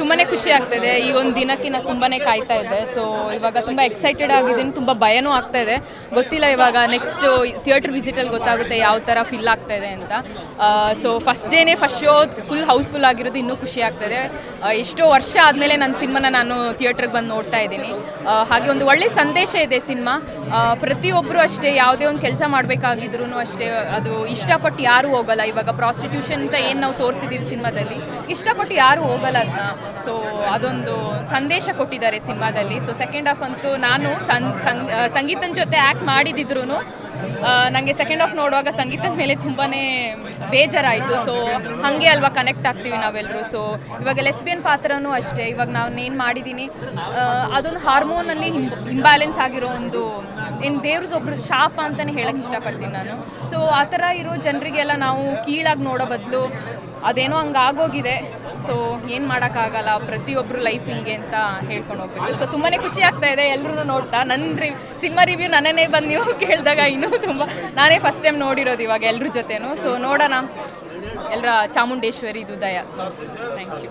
ತುಂಬಾ ಖುಷಿ ಆಗ್ತಿದೆ. ಈ ಒಂದು ದಿನಕ್ಕೆ ನಾನು ತುಂಬಾ ಕಾಯ್ತಾ ಇದ್ದೆ. ಸೊ ಇವಾಗ ತುಂಬ ಎಕ್ಸೈಟೆಡ್ ಆಗಿದ್ದೀನಿ. ತುಂಬ ಭಯನೂ ಆಗ್ತಾ ಇದೆ. ಗೊತ್ತಿಲ್ಲ ಇವಾಗ ನೆಕ್ಸ್ಟು ಥಿಯೇಟ್ರ್ ವಿಸಿಟಲ್ಲಿ ಗೊತ್ತಾಗುತ್ತೆ ಯಾವ ಥರ ಫಿಲ್ ಆಗ್ತಾ ಇದೆ ಅಂತ. ಸೊ ಫಸ್ಟ್ ಡೇನೇ ಫಸ್ಟ್ ಶೋ ಫುಲ್ ಹೌಸ್ಫುಲ್ ಆಗಿರೋದು ಇನ್ನೂ ಖುಷಿ ಆಗ್ತಾಯಿದೆ ಎಷ್ಟೋ ವರ್ಷ ಆದಮೇಲೆ ನನ್ನ ಸಿನಿಮಾನ ನಾನು ಥಿಯೇಟ್ರಿಗೆ ಬಂದು ನೋಡ್ತಾ ಇದ್ದೀನಿ. ಹಾಗೆ ಒಂದು ಒಳ್ಳೆ ಸಂದೇಶ ಇದೆ ಸಿನಿಮಾ. ಪ್ರತಿಯೊಬ್ಬರು ಅಷ್ಟೇ ಯಾವುದೇ ಒಂದು ಕೆಲಸ ಮಾಡಬೇಕಾಗಿದ್ರು ಅಷ್ಟೇ ಅದು ಇಷ್ಟಪಟ್ಟು ಯಾರೂ ಹೋಗಲ್ಲ. ಇವಾಗ ಪ್ರಾಸ್ಟಿಟ್ಯೂಷನ್ ಅಂತ ಏನು ನಾವು ತೋರಿಸಿದ್ದೀವಿ ಸಿನಿಮಾದಲ್ಲಿ, ಇಷ್ಟಪಟ್ಟು ಯಾರೂ ಹೋಗಲ್ಲ ಅದನ್ನ ಸೊ ಅದೊಂದು ಸಂದೇಶ ಕೊಟ್ಟಿದ್ದಾರೆ ಸಿನಿಮಾದಲ್ಲಿ. ಸೊ ಸೆಕೆಂಡ್ ಹಾಫ್ ಅಂತೂ ನಾನು ಸಂಗೀತನ ಜೊತೆ ಆ್ಯಕ್ಟ್ ಮಾಡಿದಿದ್ರು ನನಗೆ ಸೆಕೆಂಡ್ ಹಾಫ್ ನೋಡುವಾಗ ಸಂಗೀತದ ಮೇಲೆ ತುಂಬಾ ಬೇಜಾರಾಯಿತು. ಸೊ ಹಾಗೆ ಅಲ್ವಾ ಕನೆಕ್ಟ್ ಆಗ್ತೀವಿ ನಾವೆಲ್ಲರೂ ಸೊ ಇವಾಗ ಲೆಸ್ಬಿಯನ್ ಪಾತ್ರನೂ ಅಷ್ಟೇ. ಇವಾಗ ನಾನು ಏನು ಮಾಡಿದ್ದೀನಿ ಅದೊಂದು ಹಾರ್ಮೋನಲ್ಲಿ ಇಂಬ್ಯಾಲೆನ್ಸ್ ಆಗಿರೋ ಒಂದು, ಏನು ದೇವ್ರದ್ದೊಬ್ರು ಶಾಪ ಅಂತಲೇ ಹೇಳಕ್ಕೆ ಇಷ್ಟಪಡ್ತೀನಿ ನಾನು. ಸೊ ಆ ಥರ ಇರೋ ಜನರಿಗೆಲ್ಲ ನಾವು ಕೀಳಾಗಿ ನೋಡೋ ಬದಲು ಅದೇನೋ ಹಂಗೆ ಆಗೋಗಿದೆ. ಸೊ ಏನು ಮಾಡೋಕ್ಕಾಗಲ್ಲ ಪ್ರತಿಯೊಬ್ಬರು ಲೈಫ್ ಹಿಂಗೆ ಅಂತ ಹೇಳ್ಕೊಂಡು ಹೋಗ್ಬೇಕು ಸೊ ತುಂಬಾ ಖುಷಿ ಆಗ್ತಾ ಇದೆ ಎಲ್ಲರೂ ನೋಡ್ತಾ. ನನ್ನ ರಿ, ಸಿನಿಮಾ ರಿವ್ಯೂ ನನ್ನೇ ಬಂದು ನೀವು ಕೇಳಿದಾಗ ಇನ್ನೂ ತುಂಬ, ನಾನೇ ಫಸ್ಟ್ ಟೈಮ್ ನೋಡಿರೋದು ಇವಾಗ ಎಲ್ಲರ ಜೊತೆನೂ. ಸೊ ನೋಡೋಣ. ಎಲ್ಲರ ಚಾಮುಂಡೇಶ್ವರಿ ಇದು ಸೊ ಥ್ಯಾಂಕ್ ಯು